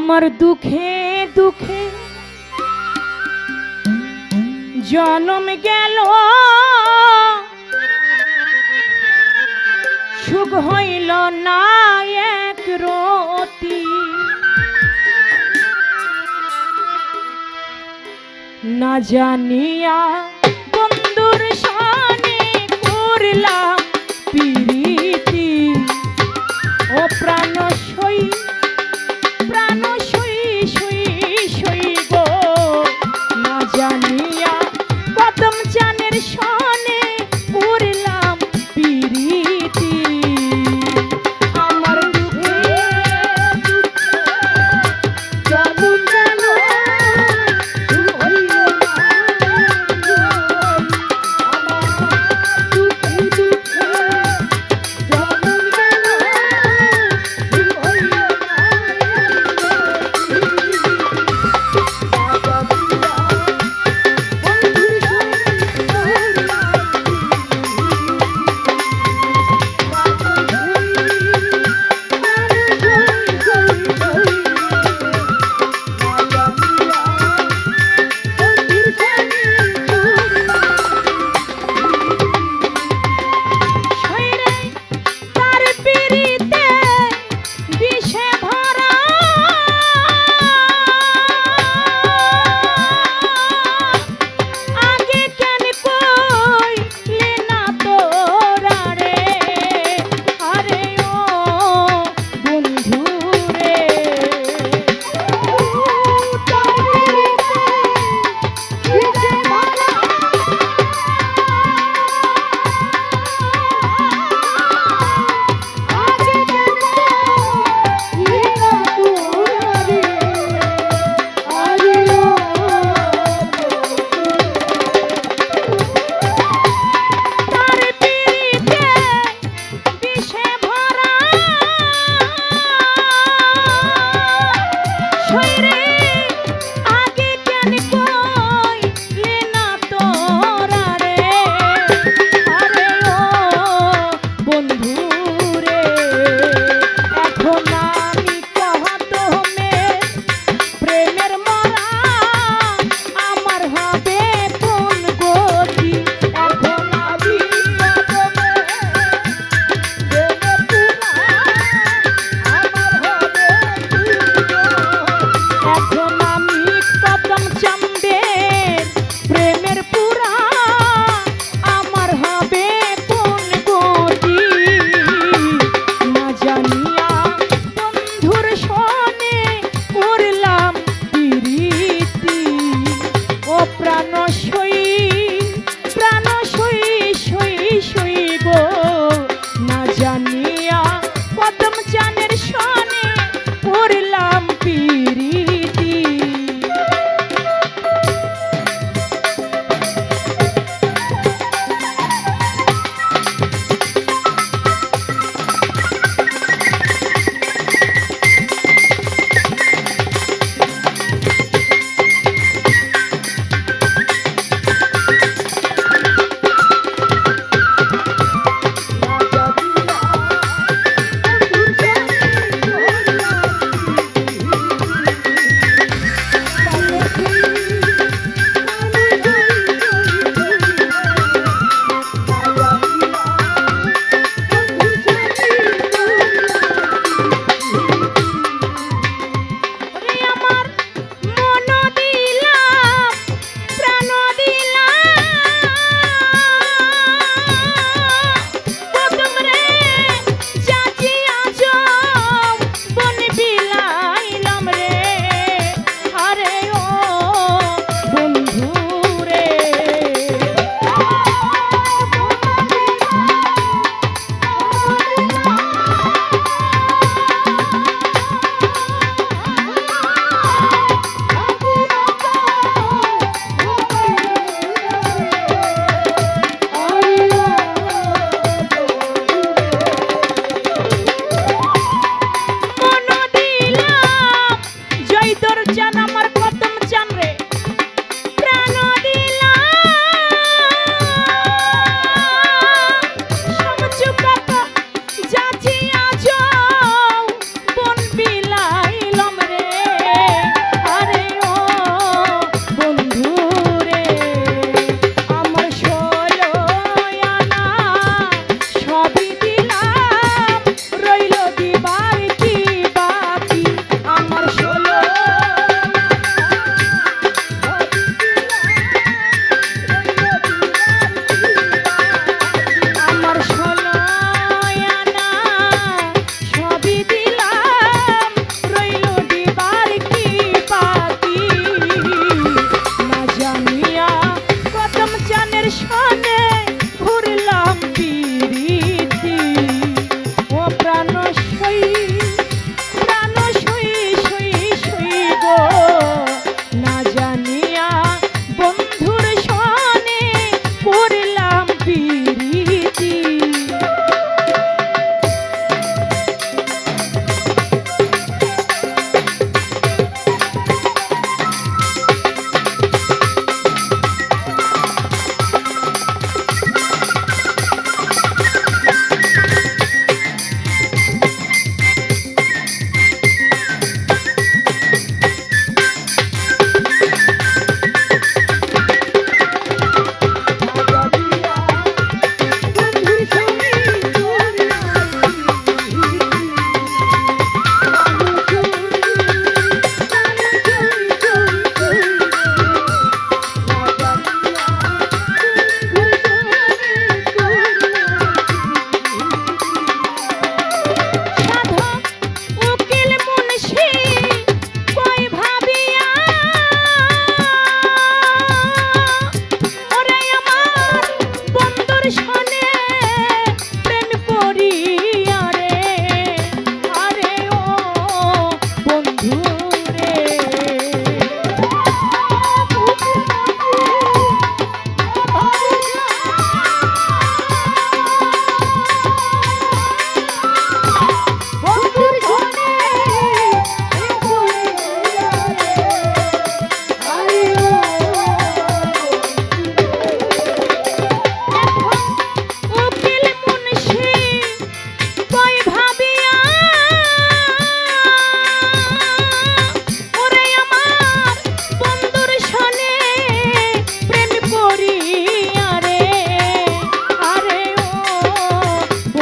আমার দুঃখে দুঃখে জনম গেল। সুখ হইল না এক রতি। না জানিয়া বন্ধুর সানে করলাম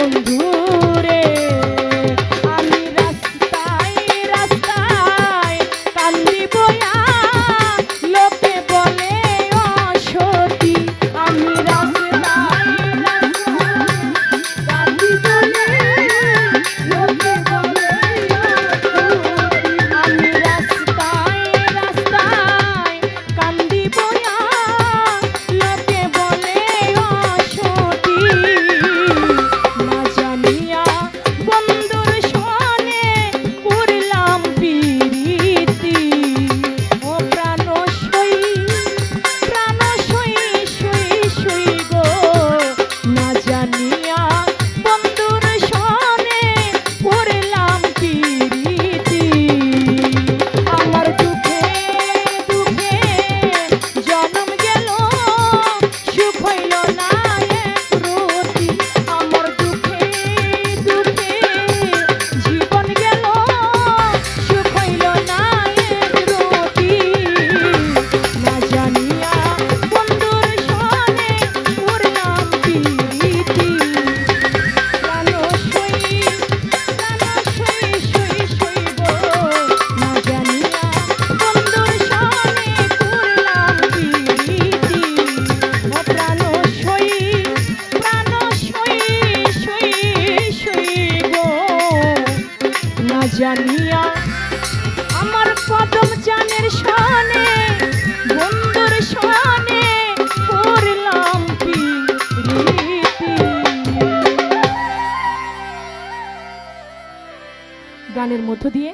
বন্ধু জানিয়া আমার কদম জানের সানে বন্ধুর সানে পড়লাম গানের মধ্য দিয়ে